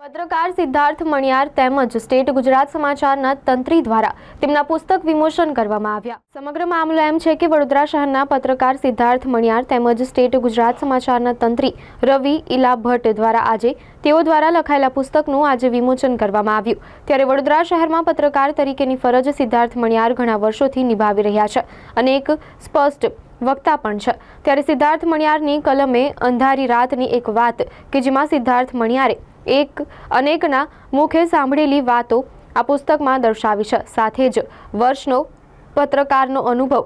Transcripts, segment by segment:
પત્રકાર સિદ્ધાર્થ મણિયાર તેમજ સ્ટેટ ગુજરાત સમાચારના તંત્રી દ્વારા તેમના પુસ્તક વિમોચન કરવામાં આવ્યા. સમગ્ર મામલો એમ છે કે વડોદરા શહેરના પત્રકાર સિદ્ધાર્થ મણિયાર તેમજ સ્ટેટ ગુજરાત સમાચારના તંત્રી રવિ ઇલા ભટ્ટ દ્વારા આજે તેઓ દ્વારા લખાયેલા પુસ્તકનું આજે વિમોચન કરવામાં આવ્યું. ત્યારે વડોદરા શહેરમાં પત્રકાર તરીકેની ફરજ સિદ્ધાર્થ મણિયાર ઘણા વર્ષોથી નિભાવી રહ્યા છે અને એક સ્પષ્ટ વક્તા પણ છે. ત્યારે સિદ્ધાર્થ મણિયારની કલમે અંધારી રાતની એક વાત કે જેમાં સિદ્ધાર્થ મણિયારે એક અનેકના મુખે સાંભળેલી વાતો આ પુસ્તકમાં દર્શાવી છે. સાથે જ વર્ષનો પત્રકારનો અનુભવ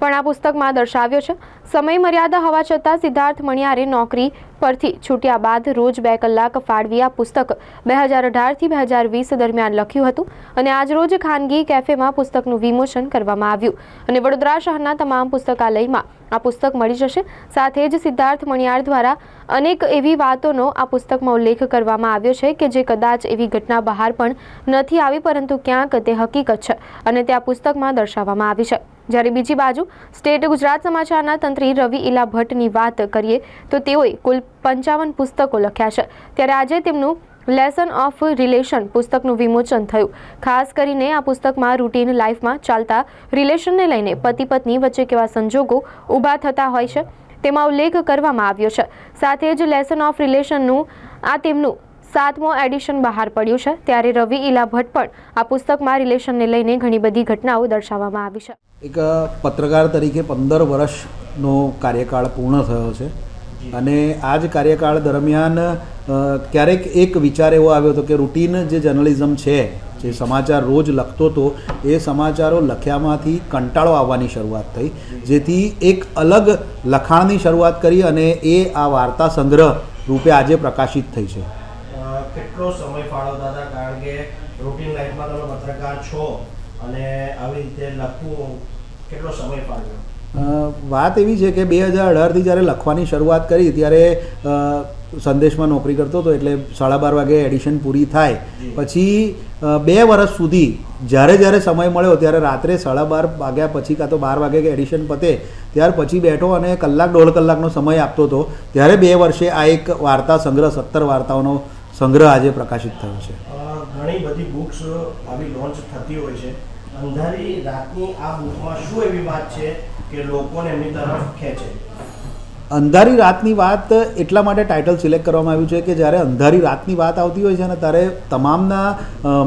પણ આ પુસ્તકમાં દર્શાવ્યો છે. સમય મર્યાદા હોવા છતાં સિદ્ધાર્થ મણિયારે નોકરી પરથી છૂટ્યા બાદ રોજ બે કલાક ફાળવી આ પુસ્તક બે હજાર અઢારથી બે હજાર વીસ દરમિયાન લખ્યું હતું અને આજરોજ ખાનગી કેફેમાં પુસ્તકનું વિમોચન કરવામાં આવ્યું. અને વડોદરા શહેરના તમામ પુસ્તકાલયમાં આ પુસ્તક મળી જશે. સાથે જ સિદ્ધાર્થ મણિયાર દ્વારા અનેક એવી વાતોનો આ પુસ્તકમાં ઉલ્લેખ કરવામાં આવ્યો છે કે જે કદાચ એવી ઘટના બહાર પણ નથી આવી, પરંતુ ક્યાંક તે હકીકત છે અને તે આ પુસ્તકમાં દર્શાવવામાં આવી છે. જ્યારે બીજી બાજુ સ્ટેટ ગુજરાત સમાચારના તંત્રી રવિ ઇલા ભટ્ટની વાત કરીએ, તો તેઓએ કુલ પંચાવન પુસ્તકો લખ્યા છે. ત્યારે આજે તેમનું લેસન ઓફ રિલેશન પુસ્તકનું વિમોચન થયું. ખાસ કરીને આ પુસ્તકમાં રૂટીન લાઈફમાં ચાલતા રિલેશનને લઈને પતિ પત્ની વચ્ચે કેવા સંજોગો ઊભા થતા હોય છે તેમાં ઉલ્લેખ કરવામાં આવ્યો છે. સાથે જ લેસન ઓફ રિલેશનનું આ તેમનું સાતમો એડિશન બહાર પડ્યું છે ત્યારે રવિ ઇલા ભટ્ટ પણ આ પુસ્તકમાં રિલેશનને લઈને ઘણી બધી ઘટનાઓ દર્શાવવામાં આવી છે. એક પત્રકાર તરીકે પંદર વર્ષનો કાર્યકાળ પૂર્ણ થયો છે અને આ જ કાર્યકાળ દરમિયાન ક્યારેક એક વિચાર એવો આવ્યો હતો કે રૂટીન જે જર્નલિઝમ છે જે સમાચાર રોજ લખતો હતો એ સમાચારો લખ્યામાંથી કંટાળો આવવાની શરૂઆત થઈ. જેથી એક અલગ લખાણની શરૂઆત કરી અને એ આ વાર્તા સંગ્રહ રૂપે આજે પ્રકાશિત થઈ છે. કેટલો સમય ફાળવતા હતા કારણ કે રૂટીન લાઈફમાં તમે પત્રકાર છો અને આવી રીતે લખવું કેટલો સમય ફાળવ્યો વાત એવી છે કે બે હજાર અઢારથી જ્યારે લખવાની શરૂઆત કરી ત્યારે સંદેશમાં નોકરી કરતો હતો એટલે સાડા બાર વાગે એડિશન પૂરી થાય. પછી બે વર્ષ સુધી જ્યારે જ્યારે સમય મળ્યો ત્યારે રાત્રે સાડા બાર વાગ્યા પછી કાં તો બાર વાગે કે એડિશન પતે ત્યાર પછી બેઠો અને કલાક દોઢ કલાકનો સમય આપતો હતો. ત્યારે બે વર્ષે આ એક વાર્તા સંગ્રહ સત્તર વાર્તાઓનો સંગ્રહ આજે પ્રકાશિત થયો છે. ઘણી બધી બુક્સ આવી લોન્ચ થતી હોય છે. અંધારી રાતની આ બુકમાં શું એવી વાત છે કે લોકોને એમની તરફ ખેંચે? અંધારી રાતની વાત એટલા માટે ટાઇટલ સિલેક્ટ કરવામાં આવ્યું છે કે જ્યારે અંધારી રાતની વાત આવતી હોય છે ને ત્યારે તમામના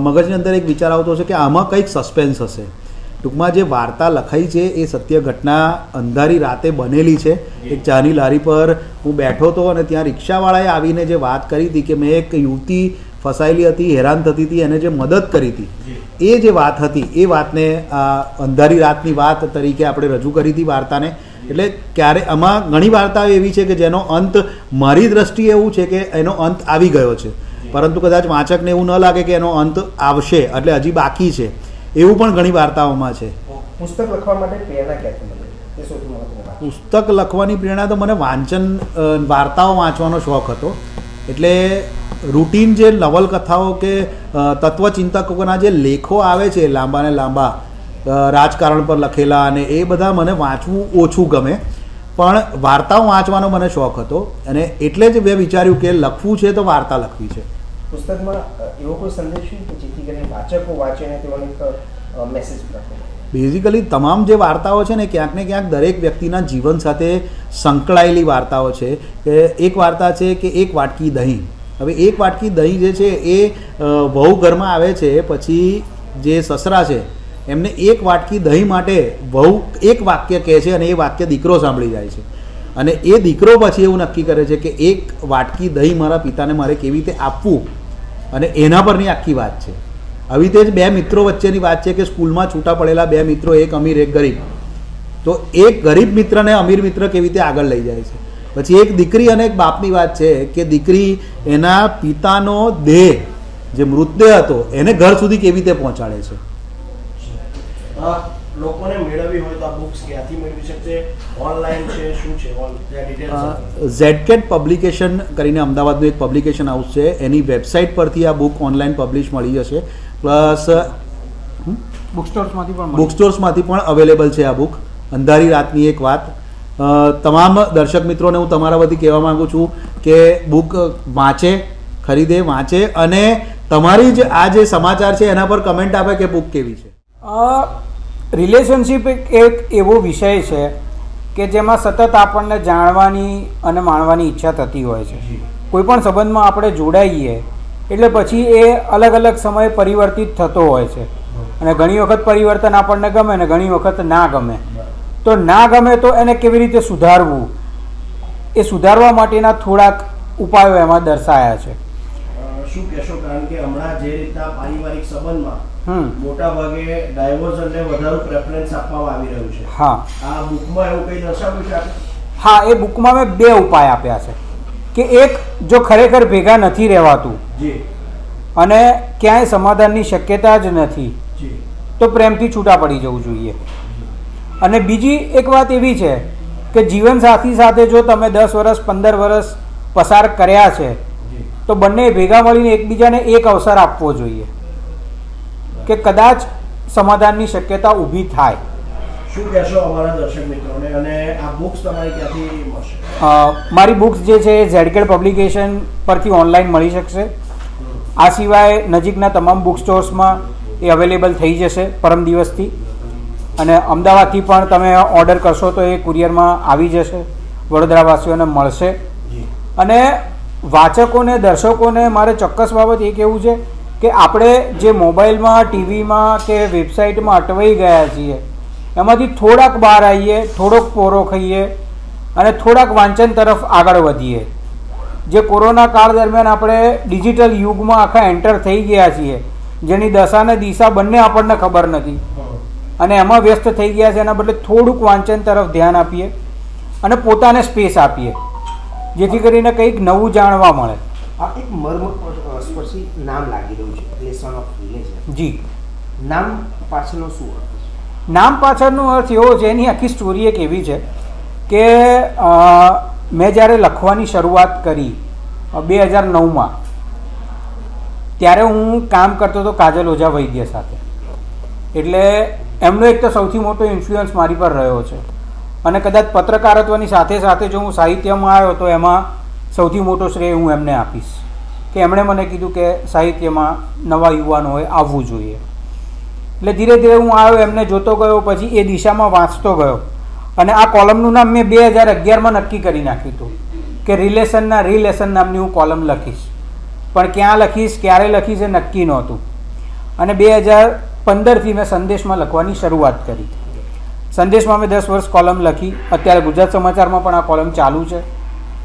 મગજની અંદર એક વિચાર આવતો છે કે આમાં કંઈક સસ્પેન્સ હશે. ટૂંકમાં જે વાર્તા લખાઈ છે એ સત્ય ઘટના અંધારી રાતે બનેલી છે. એક ચાની લારી પર હું બેઠો હતો અને ત્યાં રિક્ષાવાળાએ આવીને જે વાત કરી હતી કે મેં એક યુવતી ફસાયેલી હતી હેરાન થતી હતી એને જે મદદ કરી હતી. એ જે વાત હતી એ વાતને અંધારી રાતની વાત તરીકે આપણે રજૂ કરી હતી વાર્તાને. એટલે ક્યારે આમાં ઘણી વાર્તાઓ એવી છે કે જેનો અંત મારી દ્રષ્ટિએ એવું છે કે એનો અંત આવી ગયો છે. પરંતુ કદાચ વાંચકને એવું ન લાગે કે એનો અંત આવશે એટલે હજી બાકી છે. એવું પણ ઘણી વાર્તાઓમાં છે. પુસ્તક લખવા માટે પ્રેરણા ક્યાંથી પુસ્તક લખવાની પ્રેરણા તો મને વાંચન વાર્તાઓ વાંચવાનો શોખ હતો. એટલે રૂટીન જે નવલકથાઓ કે તત્વચિંતકોના જે લેખો આવે છે લાંબા ને લાંબા રાજકારણ પર લખેલા અને એ બધા મને વાંચવું ઓછું ગમે. પણ વાર્તાઓ વાંચવાનો મને શોખ હતો અને એટલે જ મેં વિચાર્યું કે લખવું છે તો વાર્તા લખવી છે. પુસ્તકમાં એવો કોઈ સંદેશ છે કે જેથી કરીને વાચકો વાંચીને તેઓને મેસેજ બેઝિકલી તમામ જે વાર્તાઓ છે ને ક્યાંક ને ક્યાંક દરેક વ્યક્તિના જીવન સાથે સંકળાયેલી વાર્તાઓ છે કે એક વાર્તા છે કે એક વાટકી દહીં. હવે એક વાટકી દહીં જે છે એ વહુ ઘરમાં આવે છે પછી જે સસરા છે એમને એક વાટકી દહીં માટે વહુ એક વાક્ય કહે છે અને એ વાક્ય દીકરો સાંભળી જાય છે. અને એ દીકરો પછી એવું નક્કી કરે છે કે એક વાટકી દહીં મારા પિતાને મારે કેવી રીતે આપવું? અને એના પરની આખી વાત છે. આવી રીતે જ બે મિત્રો વચ્ચેની વાત છે કે સ્કૂલમાં છૂટા પડેલા બે મિત્રો, એક અમીર, એક ગરીબ. તો એક ગરીબ મિત્રને અમીર મિત્ર કેવી રીતે આગળ લઈ જાય છે? પછી એક દીકરી અને એક બાપની વાત છે કે દીકરી, એના પિતાનો દેહ, જે મૃતદેહ હતો, એને ઘર સુધી કેવી રીતે પહોંચાડે છે? લોકોને મેળવવી હોય તો આ બુક્સ ક્યાંથી મેળવી શકશે? ઓનલાઈન છે શું છે? ડિટેલ્સ ઝેડકેટ પબ્લિકેશન કરીને અમદાવાદનું એક પબ્લિકેશન હાઉસ છે. એની વેબસાઇટ પરથી આ બુક ઓનલાઈન પબ્લિશ મળી જશે. પ્લસ બુક સ્ટોર્સમાંથી પણ બુક સ્ટોર્સમાંથી પણ અવેલેબલ છે આ બુક અંધારી રાતની એક વાત. તમામ દર્શક મિત્રોને હું તમારા વતી કહેવા માગું છું કે બુક વાંચે ખરીદે વાંચે અને તમારી જ આ જે સમાચાર છે એના પર કમેન્ટ આપે કે બુક કેવી છે. રિલેશનશિપ એક એવો વિષય છે કે જેમાં સતત આપણને જાણવાની અને માણવાની ઈચ્છા થતી હોય છે. કોઈ પણ સંબંધમાં આપણે જોડાઈએ એટલે પછી એ અલગ અલગ સમયે પરિવર્તિત થતો હોય છે. અને ઘણી વખત પરિવર્તન આપણને ગમે ને ઘણી વખત ના ગમે. તો ના ગમે તો એને કેવી રીતે સુધારવું? એ સુધારવા માટેના થોડાક ઉપાયો એમાં દર્શાયા છે. શું કહેશો? કારણ કે હમણાં જે રીતના પારિવારિક સંબંધમાં મોટા ભાગે ડાયવોર્સનને વધારે પ્રેફરન્સ આપવામાં આવી રહ્યું છે. હા. આ બુકમાં એવું કંઈ દર્શાવ્યું છે હા એ બુકમાં મેં બે ઉપાય આપ્યા છે. કે એક જો ખરેખર ભેગા નથી રહેવાતું જી. અને ક્યાંય સમાધાનની શક્યતા જ નથી જી. તો પ્રેમથી છૂટા પડી જવું જોઈએ. અને બીજી એક વાત એવી છે કે જીવનસાથી સાથે જો તમે દસ વર્ષ પંદર વર્ષ પસાર કર્યા છે તો બંને ભેગા મળીને એકબીજાને એક અવસર આપવો જોઈએ. કે કદાચ સમાધાનની શક્યતા ઊભી થાય. શું કહેશો અમારા દર્શક મિત્રોને અને આ બુક્સ તમારી ક્યાંથી મળશે? મારી બુક્સ જે છે એ ઝેડકેડ પબ્લિકેશન પરથી ઓનલાઈન મળી શકશે. આ સિવાય નજીકના તમામ બુક સ્ટોર્સમાં એ અવેલેબલ થઈ જશે પરમ દિવસથી. અને અમદાવાદથી પણ તમે ઓર્ડર કરશો તો એ કુરિયરમાં આવી જશે વડોદરાવાસીઓને મળશે. અને વાચકોને દર્શકોને મારે ચોક્કસ બાબત એ કહેવું છે કે આપણે જે મોબાઈલમાં, ટીવીમાં કે વેબસાઇટમાં અટવાઈ ગયા છીએ, એમાંથી થોડાક બહાર આવીએ, થોડોક પોરો ખાઈએ અને થોડાક વાંચન તરફ આગળ વધીએ. જે કોરોના કાળ દરમિયાન આપણે ડિજિટલ યુગમાં આખા એન્ટર થઈ ગયા છીએ, જેની દશા અને દિશા બંને આપણને ખબર નથી. અને એમાં વ્યસ્ત થઈ ગયા છે, એના બદલે થોડુંક વાંચન તરફ ધ્યાન આપીએ અને પોતાને સ્પેસ આપીએ, જેથી કરીને કંઈક નવું જાણવા મળે. આ એક મર્મ અ, સ્પર્શી નામ લાગી રહ્યું છે. લેસન ઓફ રિલેશન જી. નામ પાછળનો શું અર્થ? નામ પાછળનો અર્થ એવો છે એની આખી સ્ટોરી એક એવી છે કે મેં જ્યારે લખવાની શરૂઆત કરી બે હજાર નવમાં ત્યારે હું કામ કરતો હતો કાજલ ઓઝા વૈદ્ય સાથે. એટલે એમનો એક તો સૌથી મોટો ઇન્ફ્લુઅન્સ મારી પર રહ્યો છે. અને કદાચ પત્રકારત્વની સાથે સાથે જો હું સાહિત્યમાં આવ્યો તો એમાં સૌથી મોટો શ્રેય હું એમને આપીશ. કે એમણે મને કીધું કે સાહિત્યમાં નવા યુવાનોએ આવવું જોઈએ. એટલે ધીરે ધીરે હું આવ્યો, એમને જોતો ગયો, પછી એ દિશામાં વાંચતો ગયો. અને આ કોલમનું નામ મેં બે હજાર અગિયારમાં નક્કી કરી નાખ્યું હતું કે રિલેશનના, રિલેશન નામની હું કોલમ લખીશ. પણ ક્યાં લખીશ, ક્યારે લખીશ એ નક્કી નહોતું. અને બે હજાર પંદરથી મેં સંદેશમાં લખવાની શરૂઆત કરી. સંદેશમાં મેં દસ વર્ષ કોલમ લખી. અત્યારે ગુજરાત સમાચારમાં પણ આ કોલમ ચાલુ છે.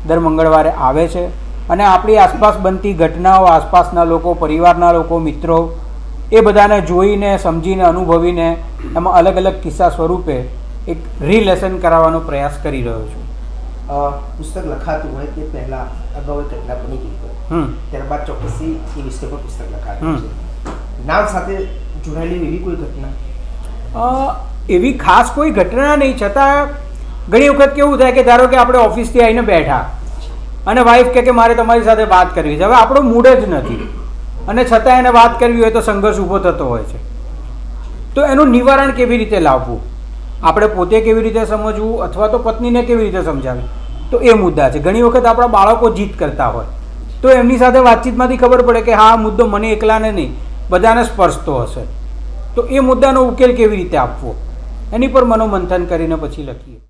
દર મંગળવારે આવે છે. અને આપણી આસપાસ બનતી ઘટનાઓ આસપાસના લોકો પરિવારના લોકો મિત્રો એ બધાને જોઈને સમજીને અનુભવીને એમાં અલગ અલગ કિસ્સા સ્વરૂપે એક રિલેસન કરાવવાનો પ્રયાસ કરી રહ્યો છું. પુસ્તક લખાતું હોય તે પહેલાં અગાઉ એક ઘટના બની ગઈ હોય. ત્યારબાદ ચોક્કસથી એ વિષય પર પુસ્તક લખાતું. છે નામ સાથે જોડાયેલી એવી કોઈ ઘટના? એવી ખાસ કોઈ ઘટના નહીં. છતાં ઘણી વખત કેવું થાય કે ધારો કે આપણે ઓફિસથી આવીને બેઠા અને વાઈફ કહે કે મારે તમારી સાથે વાત કરવી છે. હવે આપણો મૂડ જ નથી. અને છતાં એને વાત કરવી હોય તો સંઘર્ષ ઊભો થતો હોય છે. તો એનું નિવારણ કેવી રીતે લાવવું? આપણે પોતે કેવી રીતે સમજવું અથવા તો પત્નીને કેવી રીતે સમજાવી? તો એ મુદ્દા છે. ઘણી વખત આપણા બાળકો જીત કરતા હોય. તો એમની સાથે વાતચીતમાંથી ખબર પડે કે હા, આ મુદ્દો મને એકલાને નહીં, બધાને સ્પર્શતો હશે. તો એ મુદ્દાનો ઉકેલ કેવી રીતે આપવો? એની પર મનોમંથન કરીને પછી લખીએ.